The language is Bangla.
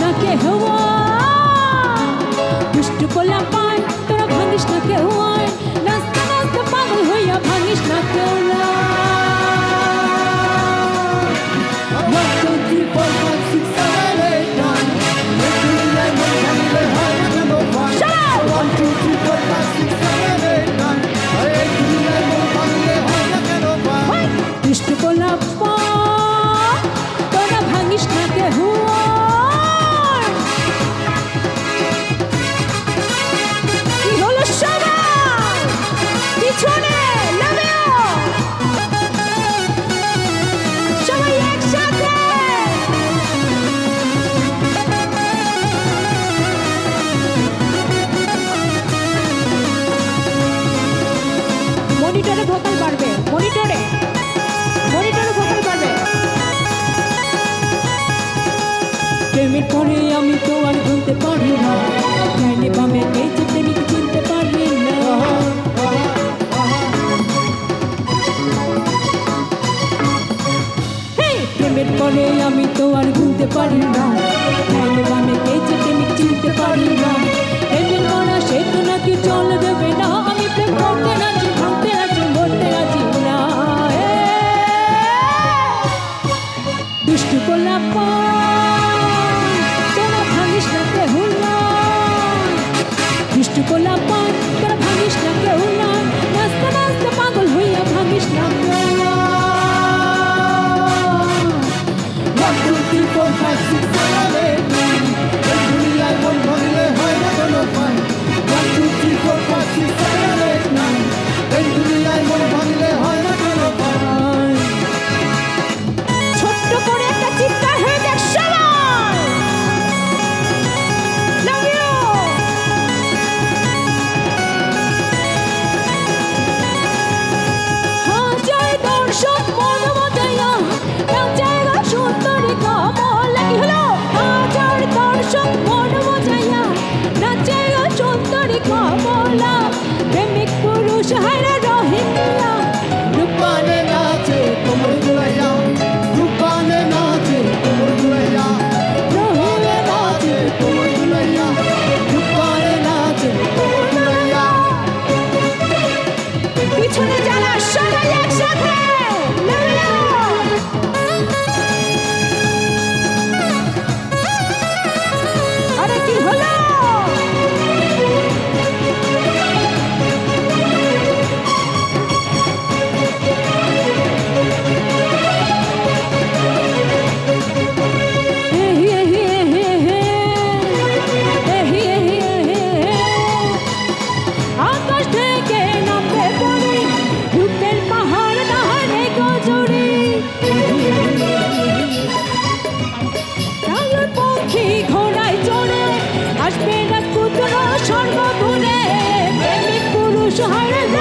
na que eu করে আমি তো আর ভুলতে পারি না। ধ্যান মানে আমি চিনতে পারি না। প্রেমের মনা সে তো নাকি চল দেবে না। আমি প্রেম করতে ভাবতে না। দুষ্টু গোলাপ তোরা ভাঙিস না হুল্লা দুষ্টু Just a hundred.